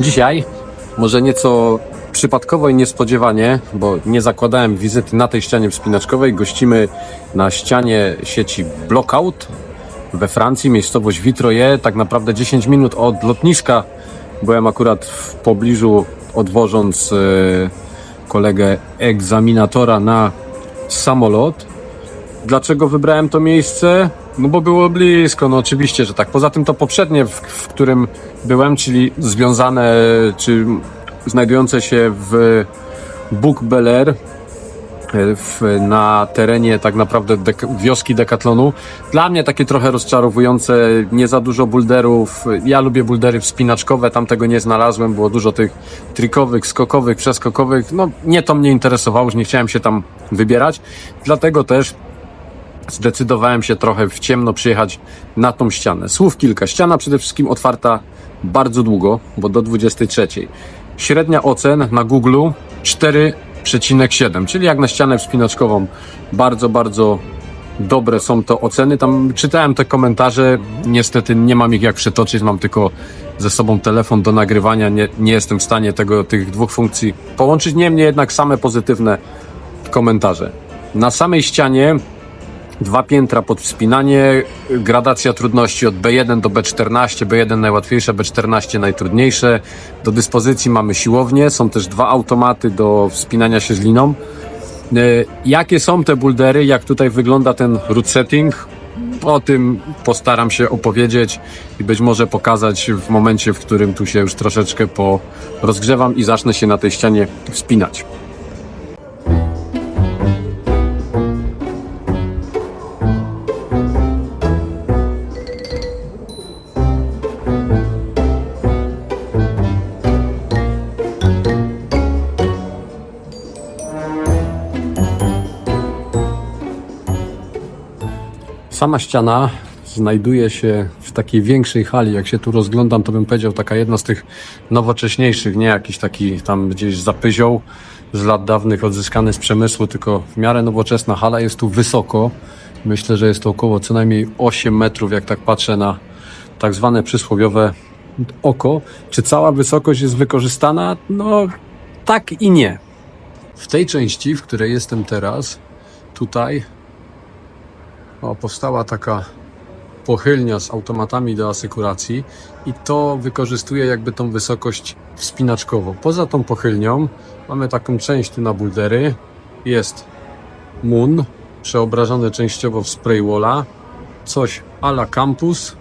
Dzisiaj, może nieco przypadkowo i niespodziewanie, bo nie zakładałem wizyty na tej ścianie wspinaczkowej, gościmy na ścianie sieci Blockout we Francji, miejscowość Vitroye, tak naprawdę 10 minut od lotniska. Byłem akurat w pobliżu odwożąc e, kolegę egzaminatora na samolot. Dlaczego wybrałem to miejsce? No bo było blisko, no oczywiście, że tak. Poza tym to poprzednie, w, w którym byłem, czyli związane, czy znajdujące się w Buk Beler, w, na terenie tak naprawdę dek- wioski Decathlonu. Dla mnie takie trochę rozczarowujące, nie za dużo bulderów. Ja lubię buldery wspinaczkowe, tam tego nie znalazłem, było dużo tych trikowych, skokowych, przeskokowych. No nie to mnie interesowało, już nie chciałem się tam wybierać. Dlatego też zdecydowałem się trochę w ciemno przyjechać na tą ścianę. Słów kilka. Ściana przede wszystkim otwarta bardzo długo, bo do 23. Średnia ocen na Google 4,7, czyli jak na ścianę wspinaczkową. Bardzo, bardzo dobre są to oceny. Tam czytałem te komentarze, niestety nie mam ich jak przetoczyć, mam tylko ze sobą telefon do nagrywania, nie, nie jestem w stanie tego, tych dwóch funkcji połączyć. Niemniej jednak same pozytywne komentarze. Na samej ścianie dwa piętra pod wspinanie, gradacja trudności od B1 do B14, B1 najłatwiejsze, B14 najtrudniejsze. Do dyspozycji mamy siłownię, są też dwa automaty do wspinania się z liną. E, Jakie są te buldery, jak tutaj wygląda ten root setting? O tym postaram się opowiedzieć i być może pokazać w momencie, w którym tu się już troszeczkę porozgrzewam i zacznę się na tej ścianie wspinać. Sama ściana znajduje się w takiej większej hali. Jak się tu rozglądam, to bym powiedział taka jedna z tych nowocześniejszych, nie jakiś taki tam gdzieś zapyzioł z lat dawnych odzyskany z przemysłu, tylko w miarę nowoczesna hala. Jest tu wysoko. Myślę, że jest to około co najmniej 8 metrów, jak tak patrzę na tak zwane przysłowiowe oko. Czy cała wysokość jest wykorzystana? No tak i nie. W tej części, w której jestem teraz, tutaj powstała taka pochylnia z automatami do asykuracji i to wykorzystuje jakby tą wysokość wspinaczkową. Poza tą pochylnią mamy taką część tu na buldery. Jest Moon, przeobrażony częściowo w spraywalla, coś ala campus,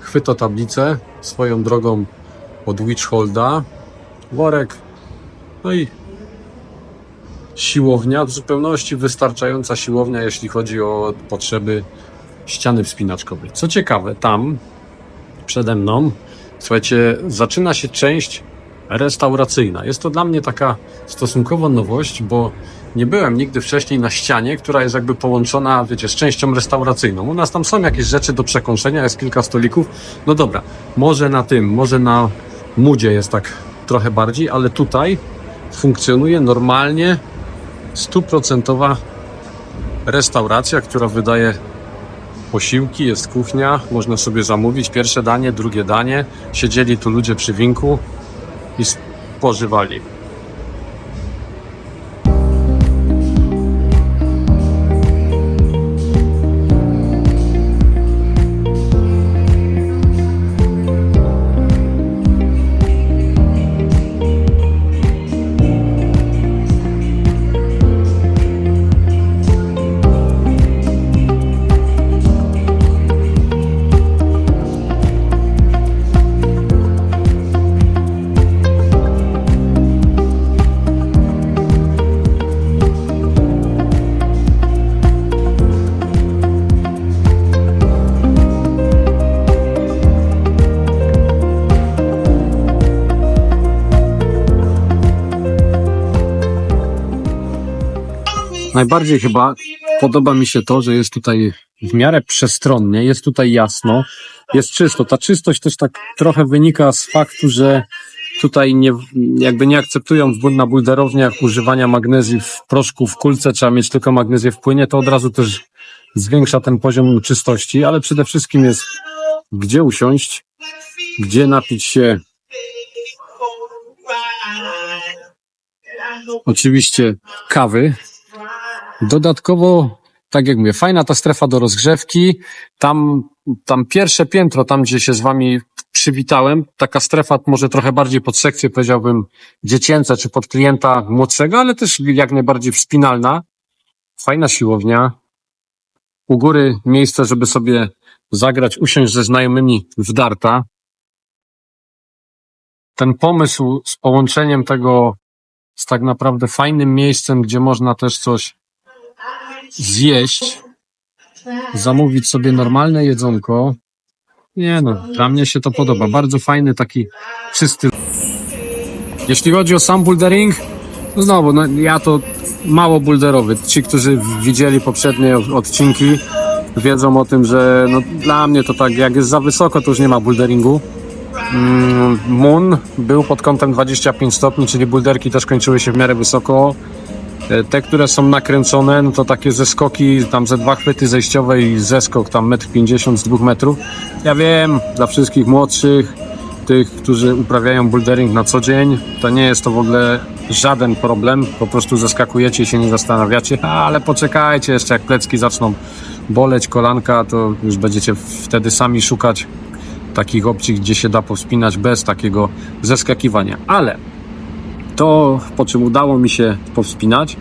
chwytotablicę swoją drogą od Witchholda, worek, no i siłownia, w zupełności wystarczająca siłownia, jeśli chodzi o potrzeby ściany wspinaczkowej. Co ciekawe, tam przede mną, słuchajcie, zaczyna się część restauracyjna. Jest to dla mnie taka stosunkowo nowość, bo nie byłem nigdy wcześniej na ścianie, która jest jakby połączona, wiecie, z częścią restauracyjną. U nas tam są jakieś rzeczy do przekąszenia, jest kilka stolików. No dobra, może na tym, może na mudzie jest tak trochę bardziej, ale tutaj funkcjonuje normalnie stuprocentowa restauracja, która wydaje posiłki, jest kuchnia, można sobie zamówić pierwsze danie, drugie danie. Siedzieli tu ludzie przy winku i spożywali. Najbardziej chyba podoba mi się to, że jest tutaj w miarę przestronnie, jest tutaj jasno, jest czysto. Ta czystość też tak trochę wynika z faktu, że tutaj nie, jakby nie akceptują w, na bulderowniach używania magnezji w proszku, w kulce, trzeba mieć tylko magnezję w płynie, to od razu też zwiększa ten poziom czystości, ale przede wszystkim jest gdzie usiąść, gdzie napić się oczywiście kawy. Dodatkowo, tak jak mówię, fajna ta strefa do rozgrzewki. Tam, tam pierwsze piętro, tam gdzie się z wami przywitałem, taka strefa może trochę bardziej pod sekcję, powiedziałbym, dziecięca czy pod klienta młodszego, ale też jak najbardziej wspinalna. Fajna siłownia. U góry miejsce, żeby sobie zagrać, usiąść ze znajomymi w darta. Ten pomysł z połączeniem tego z tak naprawdę fajnym miejscem, gdzie można też coś zjeść, zamówić sobie normalne jedzonko. Nie no, dla mnie się to podoba. Bardzo fajny, taki czysty. Jeśli chodzi o sam bouldering, no znowu, no ja to mało boulderowy. Ci, którzy widzieli poprzednie odcinki, wiedzą o tym, że no, dla mnie to tak, jak jest za wysoko, to już nie ma boulderingu. Mm, Moon był pod kątem 25 stopni, czyli bulderki też kończyły się w miarę wysoko. E, Te, które są nakręcone, no to takie zeskoki, tam ze dwa chwyty zejściowe i zeskok tam 1,50 m z 2 metrów. Ja wiem, dla wszystkich młodszych, tych, którzy uprawiają bouldering na co dzień, to nie jest to w ogóle żaden problem. Po prostu zeskakujecie się nie zastanawiacie, ale poczekajcie jeszcze, jak plecki zaczną boleć, kolanka, to już będziecie wtedy sami szukać takich opcji, gdzie się da powspinać bez takiego zeskakiwania. Ale to, po czym udało mi się powspinać,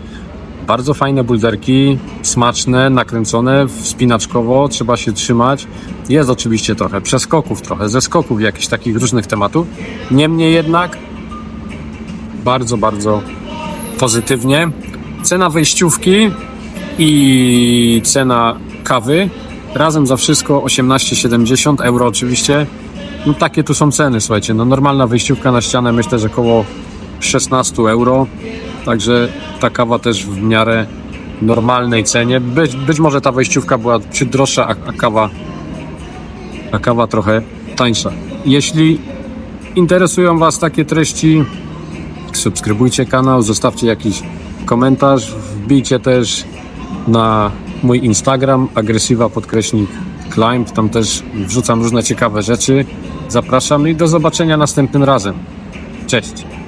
bardzo fajne bulderki, smaczne, nakręcone, wspinaczkowo, trzeba się trzymać. Jest oczywiście trochę przeskoków, trochę zeskoków, jakichś takich różnych tematów. Niemniej jednak bardzo, bardzo pozytywnie. Cena wejściówki i cena kawy razem za wszystko 18,70 euro oczywiście. No takie tu są ceny, słuchajcie. No normalna wejściówka na ścianę myślę, że około 16 euro. Także ta kawa też w miarę normalnej cenie. Być, być może ta wejściówka była ciut droższa, a, a kawa a kawa trochę tańsza. Jeśli interesują Was takie treści, subskrybujcie kanał, zostawcie jakiś komentarz, wbijcie też na mój Instagram agresywa podkreśnik climb, tam też wrzucam różne ciekawe rzeczy. Zapraszam i do zobaczenia następnym razem. Cześć!